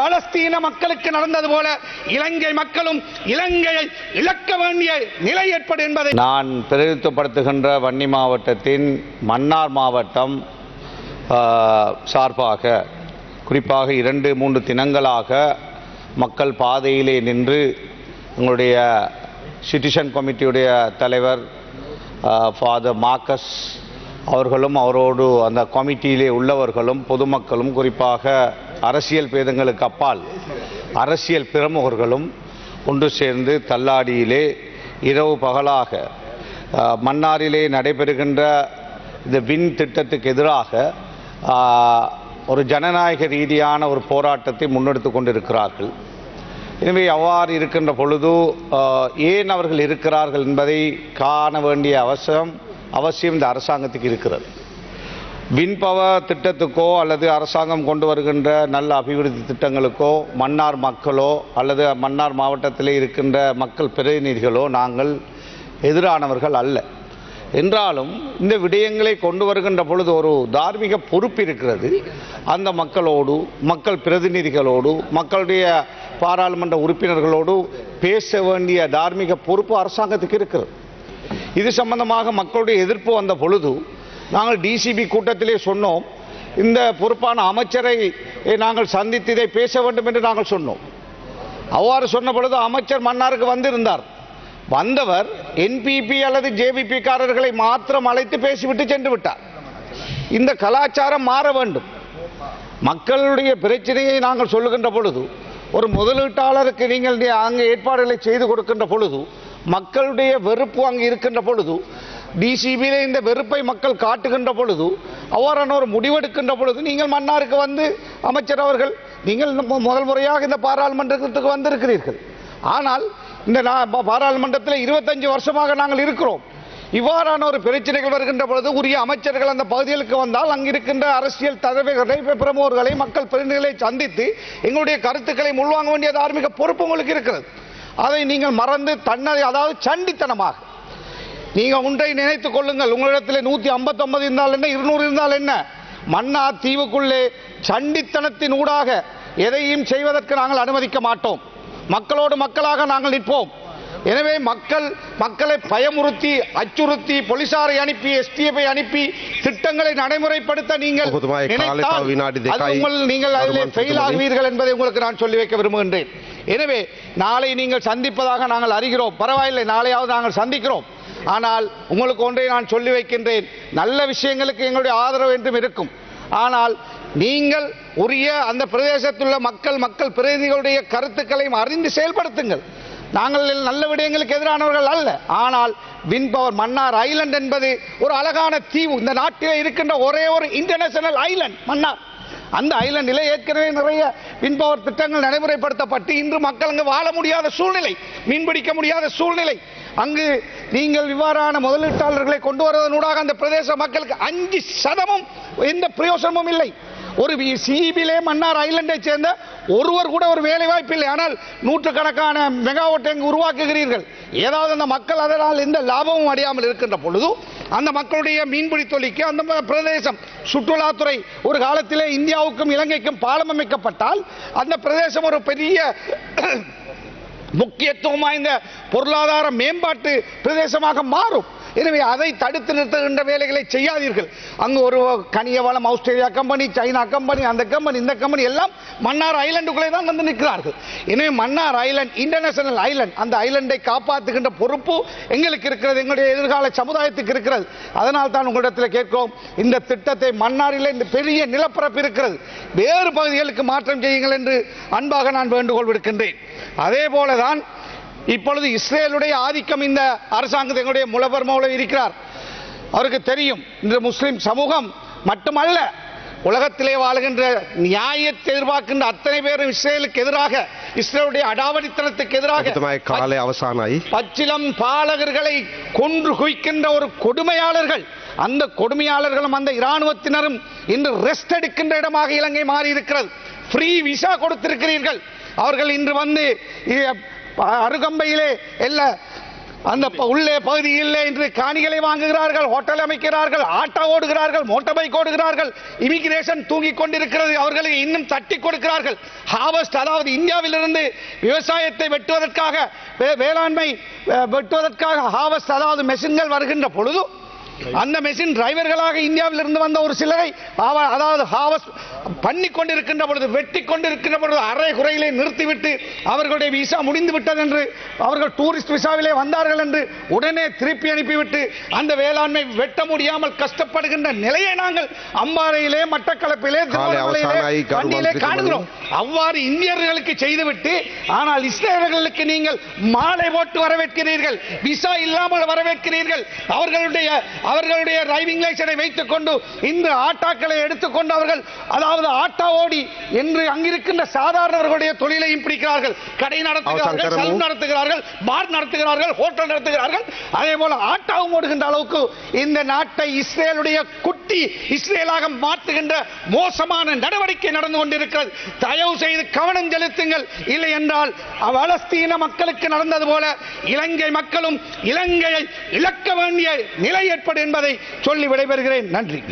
பலஸ்தீன மக்களுக்கு நடந்தது போல இலங்கை மக்களும் இலங்கையை இழக்க வேண்டிய நிலை ஏற்படும் என்பதை நான் பிரதித்துவப்படுத்துகின்ற வன்னி மாவட்டத்தின் மன்னார் மாவட்டம் சார்பாக குறிப்பாக இரண்டு மூன்று தினங்களாக மக்கள் பாதையிலே நின்று உங்களுடைய சிட்டிசன் கமிட்டியுடைய தலைவர் ஃபாதர் மார்க்கஸ் அவர்களும் அவரோடு அந்த கமிட்டியிலே உள்ளவர்களும் பொதுமக்களும் குறிப்பாக அரசியல் பேதங்களுக்கு அப்பால் அரசியல் பிரமுகர்களும் ஒன்று சேர்ந்து தள்ளாடியிலே இரவு பகலாக மன்னாரிலே நடைபெறுகின்ற இந்த வின் திட்டத்துக்கு எதிராக ஒரு ஜனநாயக ரீதியான ஒரு போராட்டத்தை முன்னெடுத்து கொண்டிருக்கிறார்கள். எனவே அவ்வாறு இருக்கின்ற பொழுது ஏன் அவர்கள் இருக்கிறார்கள் என்பதை காண வேண்டிய அவசியம் அவசியம் இந்த அரசாங்கத்துக்கு இருக்கிறது. விண்பவ திட்டத்துக்கோ அல்லது அரசாங்கம் கொண்டு வருகின்ற நல்ல அபிவிருத்தி திட்டங்களுக்கோ மன்னார் மக்களோ அல்லது மன்னார் மாவட்டத்தில் இருக்கின்ற மக்கள் பிரதிநிதிகளோ நாங்கள் எதிரானவர்கள் அல்ல. என்றாலும் இந்த விடயங்களை கொண்டு வருகின்ற பொழுது ஒரு தார்மீக பொறுப்பு இருக்கிறது. அந்த மக்களோடு மக்கள் பிரதிநிதிகளோடு மக்களுடைய பாராளுமன்ற உறுப்பினர்களோடு பேச வேண்டிய தார்மீக பொறுப்பு அரசாங்கத்துக்கு இருக்கிறது. இது சம்பந்தமாக மக்களுடைய எதிர்ப்பு வந்த பொழுது நாங்கள் டிசிபி கூட்டத்திலே சொன்னோம். இந்த பொறுப்பான அமைச்சரை நாங்கள் சந்தித்து இதை பேச வேண்டும் என்று நாங்கள் சொன்னோம். அவ்வாறு சொன்ன பொழுது அமைச்சர் மன்னாருக்கு வந்திருந்தார். வந்தவர் என்பிபி அல்லது ஜேவிபி காரர்களை மாத்திரம் அழைத்து பேசிவிட்டு சென்று விட்டார். இந்த கலாச்சாரம் மாற வேண்டும். மக்களுடைய பிரச்சனையை நாங்கள் சொல்லுகின்ற பொழுது ஒரு முதலீட்டாளருக்கு நீங்கள் அங்கே ஏற்பாடுகளை செய்து கொடுக்கின்ற பொழுது மக்களுடைய வெறுப்பு அங்கு இருக்கின்ற பொழுது டிசிபியிலே இந்த வெறுப்பை மக்கள் காட்டுகின்ற பொழுது அவ்வாறான ஒரு முடிவெடுக்கின்ற பொழுது நீங்கள் மன்னாருக்கு வந்து அமைச்சர் அவர்கள் நீங்கள் முதல் முறையாக இந்த பாராளுமன்றத்துக்கு வந்திருக்கிறீர்கள். ஆனால் இந்த பாராளுமன்றத்தில் இருபத்தஞ்சு வருஷமாக நாங்கள் இருக்கிறோம். இவ்வாறான ஒரு பிரச்சனைகள் வருகின்ற பொழுது உரிய அமைச்சர்கள் அந்த பகுதிகளுக்கு வந்தால் அங்கிருக்கின்ற அரசியல் தலைவர்களை பிரமுகர்களை மக்கள் பிரதிநிதிகளை சந்தித்து எங்களுடைய கருத்துக்களை முள்வாங்க வேண்டிய தார்மீக பொறுப்பு உங்களுக்கு இருக்கிறது. அதை நீங்கள் மறந்து தன்னதை அதாவது சண்டித்தனமாக நீங்கள் ஒன்றை நினைத்துக் கொள்ளுங்கள். உங்களிடத்தில் நூத்தி ஐம்பத்தி இருந்தால் என்ன? இருநூறு இருந்தால் என்ன? மன்னார் தீவுக்குள்ளே சண்டித்தனத்தின் ஊடாக எதையும் செய்வதற்கு நாங்கள் அனுமதிக்க மாட்டோம். மக்களோடு மக்களாக நாங்கள் நிற்போம். எனவே மக்கள் மக்களை பயமுறுத்தி அச்சுறுத்தி போலீசாரை அனுப்பி எஸ்டிஎஃப்ஐ அனுப்பி திட்டங்களை நடைமுறைப்படுத்த நீங்கள் நீங்கள் அதில் ஃபெயில் ஆகுவீர்கள் என்பதை உங்களுக்கு நான் சொல்லி வைக்க விரும்புகின்றேன். எனவே நாளை நீங்கள் சந்திப்பதாக நாங்கள் அறிகிறோம். பரவாயில்லை நாளையாவது நாங்கள் சந்திக்கிறோம். ஆனால் உங்களுக்கு ஒன்றை நான் சொல்லி வைக்கின்றேன். நல்ல விஷயங்களுக்கு எங்களுடைய ஆதரவு என்றும் இருக்கும். ஆனால் நீங்கள் உரிய அந்த பிரதேசத்தில் உள்ள மக்கள் மக்கள் பிரதிநிதிகளுடைய கருத்துக்களையும் அறிந்து செயல்படுத்துங்கள். நாங்கள் நல்ல விடயங்களுக்கு எதிரானவர்கள் அல்ல. ஆனால் வின்பவர் மன்னார் ஐலண்ட் என்பது ஒரு அழகான தீவு. இந்த நாட்டில் இருக்கின்ற ஒரே ஒரு இன்டர்நேஷனல் ஐலண்ட் மன்னார். அந்த ஐலண்டில் ஏற்கனவே நிறைய மின்பவர் திட்டங்கள் நடைமுறைப்படுத்தப்பட்டு இன்று மக்கள் அங்கு வாழ முடியாத சூழ்நிலை மீன்பிடிக்க முடியாத சூழ்நிலை அங்கு நீங்கள் இவ்வாறான முதலீட்டாளர்களை கொண்டு வருவதனூடாக அந்த பிரதேச மக்களுக்கு அஞ்சு சதமும் எந்த பிரயோசனமும் இல்லை. ஒரு சிபிலே மன்னார் ஐலண்டை சேர்ந்த ஒருவர் கூட ஒரு வேலை வாய்ப்பு இல்லை. ஆனால் நூற்றுக்கணக்கான மெகாவாட் எங்கு உருவாக்குகிறீர்கள். ஏதாவது அந்த மக்கள் அதனால் எந்த லாபமும் அடையாமல் இருக்கின்ற பொழுது அந்த மக்களுடைய மீன்பிடி தொழிலுக்கு அந்த பிரதேசம் சுற்றுலாத்துறை ஒரு காலத்திலே இந்தியாவுக்கும் இலங்கைக்கும் பாலம் அமைக்கப்பட்டால் அந்த பிரதேசம் ஒரு பெரிய முக்கியத்துவம் வாய்ந்த பொருளாதார மேம்பாட்டு பிரதேசமாக மாறும். எனவே அதை தடுத்து நிறுத்துகின்ற வேலைகளை செய்யாதீர்கள். அங்கு ஒரு கனிய வளம் ஆஸ்திரேலியா கம்பெனி சைனா கம்பெனி அந்த கம்பெனி இந்த கம்பெனி எல்லாம் மன்னார் ஐலண்டுக்குள்ளே தான் வந்து நிற்கிறார்கள். எனவே மன்னார் ஐலண்ட் இன்டர்நேஷனல் ஐலண்ட் அந்த ஐலண்டை காப்பாற்றுகின்ற பொறுப்பு எங்களுக்கு இருக்கிறது எங்களுடைய எதிர்கால சமுதாயத்துக்கு இருக்கிறது. அதனால் தான் உங்களிடத்தில் கேட்கிறோம் இந்த திட்டத்தை மன்னாரில் இந்த பெரிய நிலப்பரப்பு இருக்கிறது. வேறு பகுதிகளுக்கு மாற்றம் செய்யுங்கள் என்று அன்பாக நான் வேண்டுகோள் விடுக்கின்றேன். அதே போலதான் இப்பொழுது இஸ்ரேலுடைய ஆதிக்கம் இந்த அரசாங்கத்தினுடைய முலவர் மூலம் இருக்கிறார். அவருக்கு தெரியும் இந்த முஸ்லிம் சமூகம் மட்டுமல்ல உலகத்திலே வாழ்கின்ற நியாயத்தை எதிர்பார்க்கின்ற அத்தனை பேரும் இஸ்ரேலுக்கு எதிராக இஸ்ரேலுடைய அடாவடித்தனத்துக்கு எதிராக காலை அவசானாய். பச்சிலம் பாலகர்களை கொன்று குவிக்கின்ற ஒரு கொடுமையாளர்கள் அந்த கொடுமையாளர்களும் அந்த இராணுவத்தினரும் இன்று ரெஸ்ட் எடுக்கின்ற இடமாக இலங்கை மாறி இருக்கிறது ஃப்ரீ விசா கொடுத்திருக்கிறீர்கள். அவர்கள் இன்று வந்து அருகம்பையிலே எல்லா அந்த ப- உள்ளே பகுதியில் இன்று என்று காணிகளை வாங்குகிறார்கள் ஹோட்டல் அமைக்கிறார்கள் ஆட்டோ ஓடுகிறார்கள் மோட்டார் பைக் ஓடுகிறார்கள். இமிகிரேஷன் தூங்கிக் கொண்டிருக்கிறது. அவர்களுக்கு இன்னும் தட்டி கொடுக்கிறார்கள். ஹாவஸ்ட் அதாவது இந்தியாவிலிருந்து விவசாயத்தை வெட்டுவதற்காக வே- வேளாண்மை வெட்டுவதற்காக ஹாவஸ்ட் அதாவது மெஷின்கள் வருகின்ற பொழுது அந்த மெஷின் டிரைவர்களாக இந்தியாவிலிருந்து வந்த ஒரு சிலரை அதாவது ஹாவஸ்ட் பண்ணி கொண்டிருக்கின்ற பொழுது வெட்டி கொண்டிருக்கின்ற பொழுது அரை குறையிலே நிறுத்திவிட்டு அவர்களுடைய விசா முடிந்து விட்டது என்று அவர்கள் டூரிஸ்ட் விசாவிலே வந்தார்கள் என்று உடனே திருப்பி அனுப்பிவிட்டு அந்த வேளாண்மை வெட்ட முடியாமல் கஷ்டப்படுகின்ற நிலையை நாங்கள் அம்பாறையிலே மட்டக்களப்பிலே திருவண்ணாமலையிலே காணுகிறோம். அவ்வாறு இந்தியர்களுக்கு செய்துவிட்டு ஆனால் இஸ்ரேலர்களுக்கு நீங்கள் மாலை போட்டு வரவேற்கிறீர்கள் விசா இல்லாமல் வரவேற்கிறீர்கள் அவர்களுடைய அவர்களுடைய டிரைவிங் லைசனை வைத்துக் கொண்டு இந்த ஆட்டாக்களை எடுத்துக்கொண்டு அவர்கள் அதாவது ஆட்டா ஓடி என்று அங்கிருக்கின்ற சாதாரணவர்களுடைய தொழிலையும் பிடிக்கிறார்கள். கடை நடத்துகிறார்கள் சலூன் நடத்துகிறார்கள் பார் நடத்துகிறார்கள் ஹோட்டல் நடத்துகிறார்கள். அதே போல ஆட்டாவும் ஓடுகின்ற அளவுக்கு இந்த நாட்டை இஸ்ரேலுடைய குட்டி இஸ்ரேலாக மாற்றுகின்ற மோசமான நடவடிக்கை நடந்து கொண்டிருக்கிறது. தயவு செய்து கவனம் செலுத்துங்கள். இல்லை என்றால் பலஸ்தீன மக்களுக்கு நடந்தது போல இலங்கை மக்களும் இலங்கையை இழக்க வேண்டிய நிலை ஏற்படும் என்பதை சொல்லி விடைபெறுகிறேன். நன்றி.